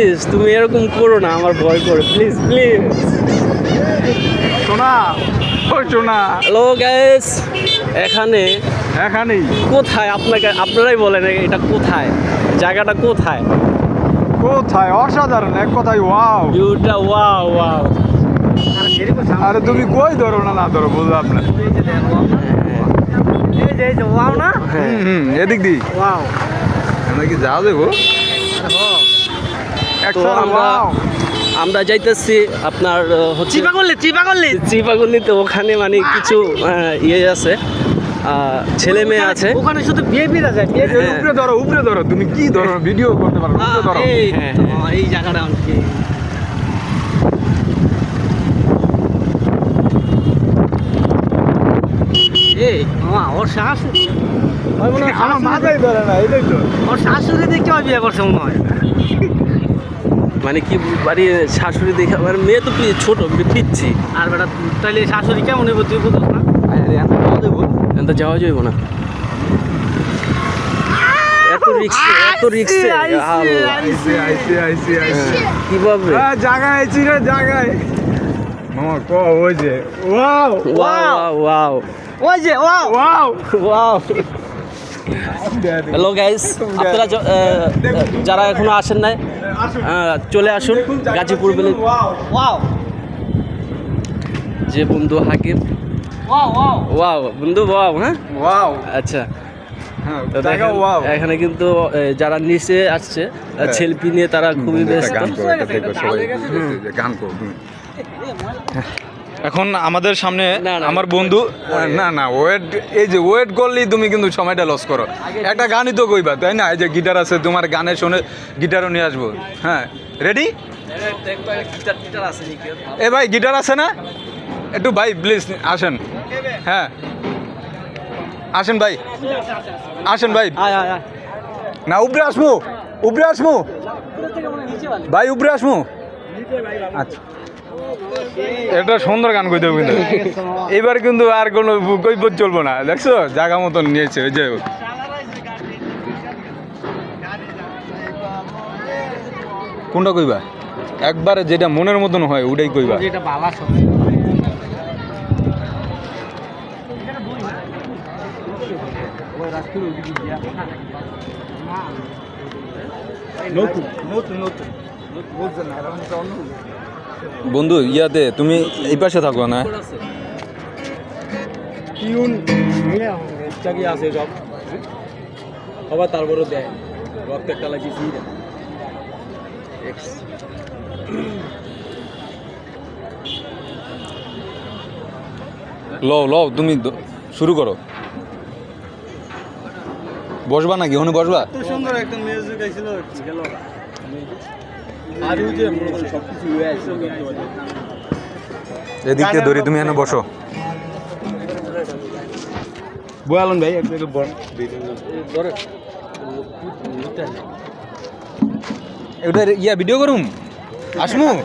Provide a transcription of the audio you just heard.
Please তুমি এরকম করো না আমার ভয় করে। প্লিজ প্লিজ সোনা ও সোনা। হ্যালো গ্যাস এখানে এখানেই। কোথায় আপনাকে আপনারাই বলেন এটা কোথায়? জায়গাটা কোথায়? কোথায়? অসাধারণ এক কথায় ওয়াও ভিউটা ওয়াও ওয়াও আরে তুমি কই ধরো না না ধরো বুঝলাম না। ওয়াও না হুম, হুম এদিক দি ওয়াও আমরা কি যাওয়া দেবো? এক তো আমরা যাইতেছি আপনার হচ্ছে চিপা করলে চিপা চিপাগুলিতে ওখানে মানে কিছু ইয়ে আছে। ছেলে মেয়ে আছে। ওখানে শুধু বিয়ে বিয়ে যায় উপরে ধরো উপরে ধরো। তুমি কি ধরো? ভিডিও করতে পারো উপরে ধরো। এই হ্যাঁ, এই জায়গাটা আমাকে ওর শাশুড়ি। হয় আমার মাথায় ধরে না এটাই তো। ওর শাশুড়ি দেখে ওই বিয়ে করছে মনে মানে কি বাড়ি শাশুড়ি দেখে আমার মেয়ে তো ছোট পিচ্ছি আর বেটা তাহলে শাশুড়ি কেমন হইব তুই বুঝছ না? এত যাওয়া যাইব? না। এত রিক্সে এত রিক্সে কীভাবে জায়গায় আইছি রে জায়গায় মামা ক ওই যে ওয়াও ওয়াও ওয়াও। ওই যে wow. Wow. Wow. Hello guys আপনারা যারা এখনও আসেন নাই চলে আসুন গাজীপুর বেলে যে বন্ধু হাকিম। ওয়াও বন্ধু ওয়াও হ্যাঁ? ওয়াও আচ্ছা। হ্যাঁ এখানে কিন্তু যারা নিচে আসছে হ্যাঁ। সেলফি নিয়ে তারা খুবই ব্যস্ত। গান করো এটা দেখো সবাই। গান করো তুমি এখন আমাদের সামনে আমার বন্ধু না না ওয়েট এই যে ওয়েট করলেই তুমি কিন্তু সময়টা লস করো। একটা গানই তো কইবা তাই না? এই যে গিটার আছে তোমার গানে শুনে গিটারও নিয়ে আসব। হ্যাঁ রেডি এ ভাই গিটার আছে না? একটু ভাই প্লিজ আসেন। হ্যাঁ আসেন ভাই। আসেন ভাই। না উপরে আসব উপরে আসমু ভাই উপরে আসমু আচ্ছা। এটা সুন্দর গান কইতে কিন্তু। এবার কিন্তু আর কোনো কৈপত চলবো না। দেখছ? জায়গা মতন নিয়েছে ওই যে। কোনটা কইবা? একবারে যেটা মনের মতন হয় ওটাই কইবা। নতুন নতুন নতুন। বন্ধু ইয়াতে তুমি এই পাশে থাকো না। আছে সব? আবার দেয়। লও লও তুমি শুরু করো। বসবা নাকি? ওখানে বসবা? সুন্দর একটা মিউজিক গাইছিল গেল। আর ওই যে করেন সব কিছু আছে এদিকে ধরি তুমি এনে বসো। বয়ালন ভাই একটু বন। এটা ইয়া ভিডিও করুম? আসমু?